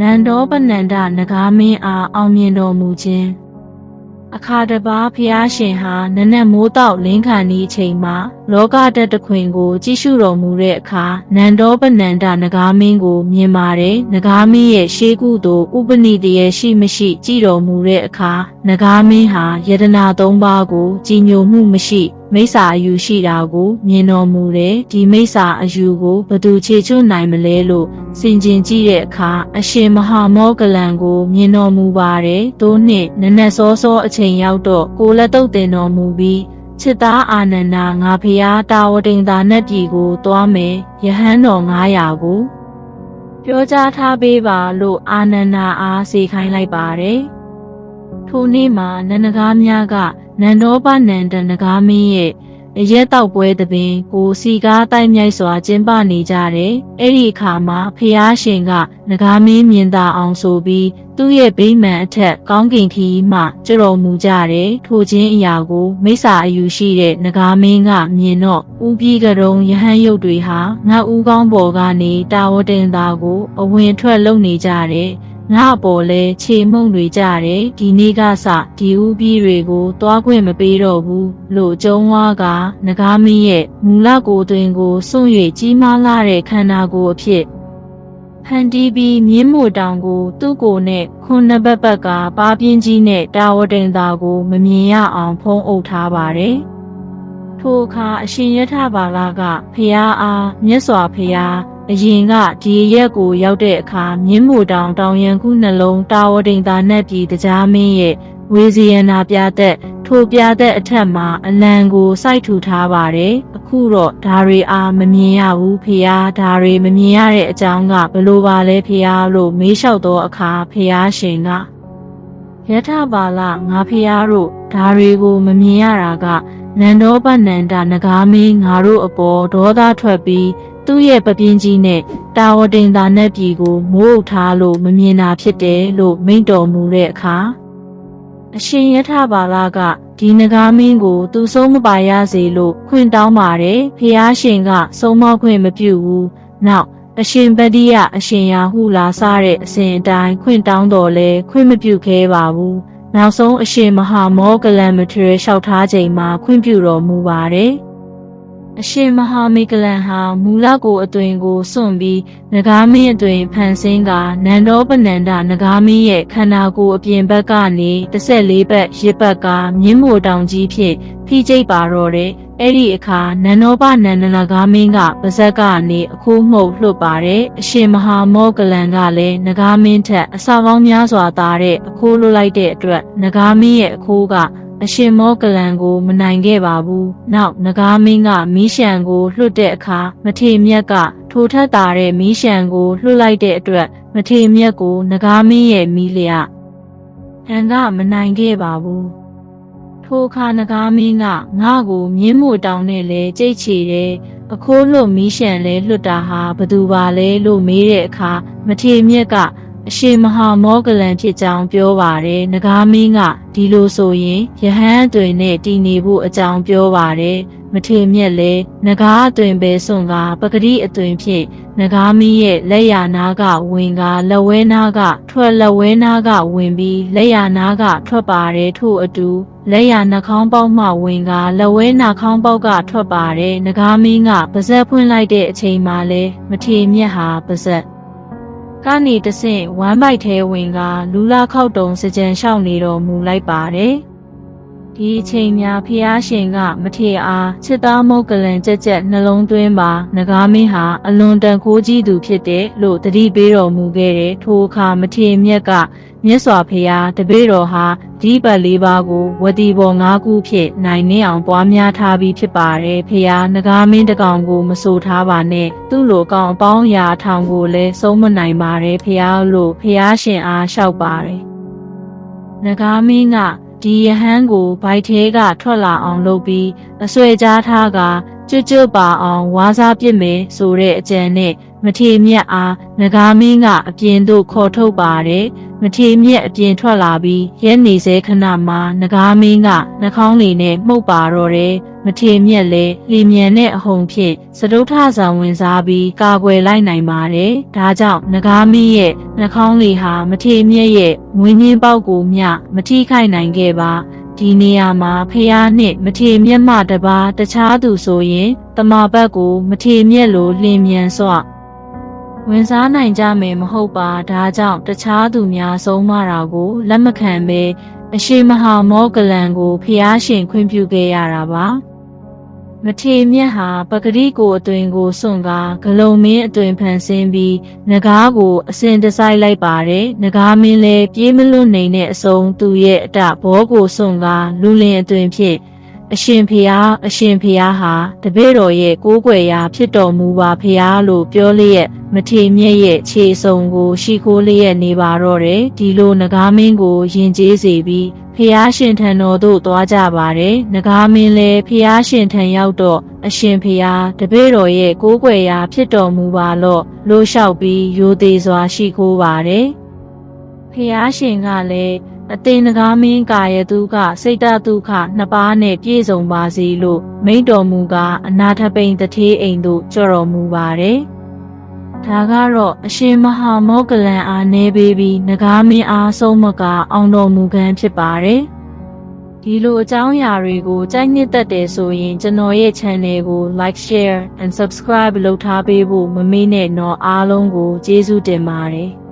နန္ဒောပနန္ဒနဂါမင်းအားအောင်မြင်တော်မူခြင်းအခါတစ်ပါးဖျားရှင်ဟာနနက်မိုးတောက်လင်းခံသည့်အချိန်မှာလောကတက်တခွင်ကို ကြည့်ရှုတော်မူတဲ့အခါနန္ဒောပနန္ဒနဂါမင်းကို မြင်ပါတယ်နဂါမင်းရဲ့ရှေးကုသိုလ်ဥပနိတရေရှိမရှိကြည့်တော်မူတဲ့အခါနဂါမင်းဟာယတနာသုံးပါးကိုကြည်ညိုမှုမရှိ မိစ္ဆာအယူရှိတာကိုမြင်တော်မူတယ်ဒီမိစ္ဆာအယူကိုဘသူခြေချွတ်နိုင်မလဲလို့စင်ကျင်ကြည့်တဲ့အခါအရှင်မဟာမောကလန်ကိုမြင်တော်မူပါတယ်သို့နှင့်နနက်စောစောအချိန်ရောက်တော့ကိုလက်တုပ်တင်တော်မူပြီးချစ်သားအာနန္ဒာငါဖျားတာဝတိန်သာနတ်ပြည်ကိုသွားမယ်ယဟန်တော်900ကိုပြောကြားထားပေးပါလို့အာနန္ဒာအားစေခိုင်းလိုက်ပါတယ်ထိုနေ့မှာနန္ဒကားများက နန္ဒောပနန္ဒနဂါမင်းရဲ့အရက်တောက်ပွဲသဘင်ကိုစီကားတိုက်မြိုက်စွာကျင်းပနေကြတယ်။အဲ့ဒီအခါမှာဖျားရှင်ကနဂါမင်းမြင်သာအောင်ဆိုပြီးသူ့ရဲ့ဗိမာန်အထက်ကောင်းကင်ခီးမှကြွတော်မူကြတယ်။ထိုချင်းအရာကိုမိစ္ဆာအယူရှိတဲ့နဂါမင်းကမြင်တော့ဥပြီးကရုံယဟန်ရုပ်တွေဟာငါဥကောင်းပေါ်ကနေတာဝတင်သားကိုအဝင်ထွက်လုပ်နေကြတယ်။ ငါအပေါ်လဲခြေမှုန့်တွေကြတယ်ဒီနေ့ကစဒီဥပြီးတွေကိုတွားခွင့်မပေးတော့ဘူးလို့ကျုံးဝါကငကားမင်းရဲ့မူလကိုယ်တွင်ကိုစွန့်၍ကြီးမားလာတဲ့ခန္ဓာကိုယ်အဖြစ်ဟန်တီးပြီးမြင်းမို့တောင်ကို သူ့ကိုယ်နဲ့ခွန်းနှစ်ဘက်ဘက်ကပါပြင်းကြီးနဲ့တာဝတိန်သာကို မမြင်ရအောင်ဖုံးအုပ်ထားပါတယ်ထိုအခါအရှင်ယထဘာလကဖျားအားမြတ်စွာဘုရား အရင်ကဒီရက်ကိုရောက်တဲ့အခါမြင်းမိုတောင်တောင်ရန်ခုနှလုံးတာဝတိန်သာနတ်ပြည်တရားမင်းရဲ့ဝေစီယနာပြသက်ထိုပြသက်အထက်မှာအလံကိုစိုက်ထူထားပါတယ်အခုတော့ဒါတွေအားမမြင်ရဘူးဖေယားဒါတွေမမြင်ရတဲ့အကြောင်းကဘလို့ပါလဲဖေယားလို့မေးလျှောက်တော့အခါဖေယားရှင်ကယထပါလငါဖေယားတို့ဒါတွေကိုမမြင်ရတာကနန္ဒောပနန္ဒနဂါမင်းငါတို့အပေါ်ဒေါသထွက်ပြီး သူ့ရဲ့ပပြင်းကြီးနဲ့တာဝတင်သာနဲ့ပြည်ကိုမိုးအုပ်ထားလို့မမြင်တာဖြစ်တယ်လို့မိန့်တော်မူတဲ့အခါအရှင်ယထဘာလကဒီနဂါမင်းကိုသူဆုံးမပါရစေလို့ခွင့်တောင်းပါတယ်ဖះရှင်ကဆုံးမခွင့်မပြုဘူးနောက်အရှင်ပတိယအရှင်ယာဟုလာစားတဲ့အစဉ်အတိုင်းခွင့်တောင်းတော်လဲခွင့်မပြုခဲပါဘူးနောက်ဆုံးအရှင်မဟာမောကလန်မထရလျှောက်ထားချိန်မှာခွင့်ပြုတော်မူပါတယ် အရှင်မဟာမေကလန်ဟာမူလကိုအသွင်ကိုစွန့်ပြီးနဂါမင်းအသွင်ဖန်ဆင်းကနန္ဒောပနန္ဒနဂါမင်းရဲ့ခန္ဓာကိုယ်အပြင်ဘက်ကနေ14ဘက်ရစ်ဘက်ကမြင်းမိုတောင်ကြီးဖြင့်ဖိကျိတ်ပါတော့တယ်အဲ့ဒီအခါနန္ဒောပနန္ဒနဂါမင်းကပါဇက်ကနေအခိုးမှုတ်လွတ်ပါတယ်အရှင်မဟာမောကလန်ကလည်းနဂါမင်းထက်အစာပေါင်းများစွာသားတဲ့အခိုးလွတ်လိုက်တဲ့အတွက်နဂါမင်းရဲ့အခိုးက အရှင်မောကလန်ကိုမနိုင်ခဲ့ပါဘူး။နောက်နဂါမင်းကမီးရှံကိုလွှတ်တဲ့အခါမထေမြက်ကထိုထက်တာတဲ့မီးရှံကိုလွှတ်လိုက်တဲ့အတွက်မထေမြက်ကိုနဂါမင်းရဲ့မီးလျက်ဟန်ကမနိုင်ခဲ့ပါဘူး။ထိုအခါနဂါမင်းကငါ့ကိုမြင်းမို့တောင်းနဲ့လဲကြိတ်ချီတယ်။အခိုးလွတ်မီးရှံလဲလွတ်တာဟာဘသူပါလဲလို့မေးတဲ့အခါမထေမြက်က အရှင်မဟာမောဂလန်ဖြစ်ကြောင်းပြောပါတယ်။နဂါမင်းကဒီလိုဆိုရင်ယဟန်အသွင်နဲ့တည်နေဖို့အကြောင်းပြောပါတယ်။မထေမြက်လဲနဂါအသွင်ပဲစွန့်ကပဂတိအသွင်ဖြင့်နဂါမင်းရဲ့လက်ရနာကဝင်ကလက်ဝဲနာကထွက်လက်ဝဲနာကဝင်ပြီးလက်ရနာကထွက်ပါတယ်ထို့အတူလက်ရနှာခေါင်းပေါက်မှဝင်ကလက်ဝဲနှာခေါင်းပေါက်ကထွက်ပါတယ်ငကားမင်းကပါဇက်ဖွင့်လိုက်တဲ့အချိန်မှလဲမထေမြက်ဟာပါဇက် ကနေတဆင့်ဝမ်းပိုက်ထဲဝင်ကလူလာခောက်တုံစကြံလျှောက်နေတော်မူလိုက်ပါတယ် ဒီအချိန်များဖျားရှင်က မထေအားချစ်သားမုတ်ကလန်ကြက်ကြက်နှလုံးသွင်းပါငကားမင်းဟာအလွန်တန်ခိုးကြီးသူဖြစ်တယ်လို့တတိပေးတော်မူခဲ့တယ်ထိုအခါမထေမြက်ကမြတ်စွာဘုရားတပည့်တော်ဟာဒီပတ်လေးပါးကိုဝတိဘော၅ခုဖြင့်နိုင်နေအောင်ပွားများထားပြီးဖြစ်ပါတယ်ဖရာငကားမင်းတကောင်ကိုမဆိုထားပါနဲ့သူ့လိုကောင်အပေါင်းရာထောင်ကိုလည်းဆုံးမနိုင်ပါတယ်ဖရာလို့ဖရာရှင်အားလျှောက်ပါတယ်ငကားမင်းက ဒီယဟန်ကိုဘိုက်ထဲကထွက်လာအောင်လုပ်ပြီးအဆွဲကြားထားကကျွတ်ကျွတ်ပါအောင်ဝါးစားပစ်မယ်ဆိုတဲ့အကြံနဲ့မထေမြတ်အားငကားမင်းကအပြင်သို့ခေါ်ထုတ်ပါတယ်မထေမြတ်အပြင်ထွက်လာပြီးရဲနေစေခဏမှာငကားမင်းကနှာခေါင်းလေးနဲ့မှုတ်ပါတော့တယ် မထေမြက်လည်းလီမြန်တဲ့အဟုန်ဖြင့်စတုထဆောင်ဝင်စားပြီးကာကွယ်လိုက်နိုင်ပါတယ်။ဒါကြောင့်နဂါမင်းရဲ့နှာခေါင်းလေးဟာမထေမြက်ရဲ့ငွေညင်းပေါက်ကိုမျှမထိခိုက်နိုင်ခဲ့ပါဒီနေရာမှာဖះနှင့်မထေမြက်မှတပါတခြားသူဆိုရင်တမဘတ်ကိုမထေမြက်လိုလင်းမြန်စွာဝင်စားနိုင်ကြမယ်မဟုတ်ပါဒါကြောင့်တခြားသူများဆုံးမတာကိုလက်မခံဘဲအရှိမဟာမောဂလန်ကိုဖျားရှင်ခွင့်ပြုခဲ့ရတာပါ မထေမြတ်ဟာပဂရိကိုအသွင်ကိုစွန့်ကားဂလုံမင်းအသွင်ဖန်ဆင်းပြီးငကားကိုအစဉ်တစိုက်လိုက်ပါတယ်ငကားမင်းလည်းပြေးမလွတ်နိုင်တဲ့အစုံသူရဲ့အတဘောကိုစွန့်ကားလူလင်အသွင်ဖြင့်အရှင်ဖျားအရှင်ဖျားဟာတပည့်တော်ရဲ့ကိုးကွယ်ရာဖြစ်တော်မူပါဖျားလို့ပြောလျက်မထေမြတ်ရဲ့ခြေစုံကို ရှိခိုးလျက်နေပါတော့တယ်ဒီလိုငကားမင်းကိုယဉ်ကျေးစေပြီး ဖျားရှင်ထံတော်သို့သွားကြပါတယ်ငကားမင်းလည်းဖျားရှင်ထံရောက်တော့အရှင်ဖျားတပည့်တော်ရဲ့ကိုးကွယ်ရာဖြစ်တော်မူပါလော့လို့လျှောက်ပြီးရိုသေစွာရှိခိုးပါတယ်ဖျားရှင်ကလည်းအသိနဂါမင်းကာယတုကစိတ်တဒုက္ခနှစ်ပါးနဲ့ပြည့်စုံပါစေလို့မိန့်တော်မူကားအနာထပိန်တထေးအိမ်သို့ကြော်တော်မူပါတယ်။ ဒါကတော့အရှင်မဟာမောဂလန်အားနေပေးပြီးနဂါမင်းအားဆုံးမကအောင်တော်မူကံဖြစ်ပါတယ်။ဒီလိုအကြောင်းအရာတွေကိုကြိုက်နှစ်သက်တယ်ဆိုရင်ကျွန်တော်ရဲ့ channel ကို like share and subscribe လုပ်ထားပေးဖို့မမေ့နဲ့တော့အားလုံးကိုကျေးဇူးတင်ပါတယ်။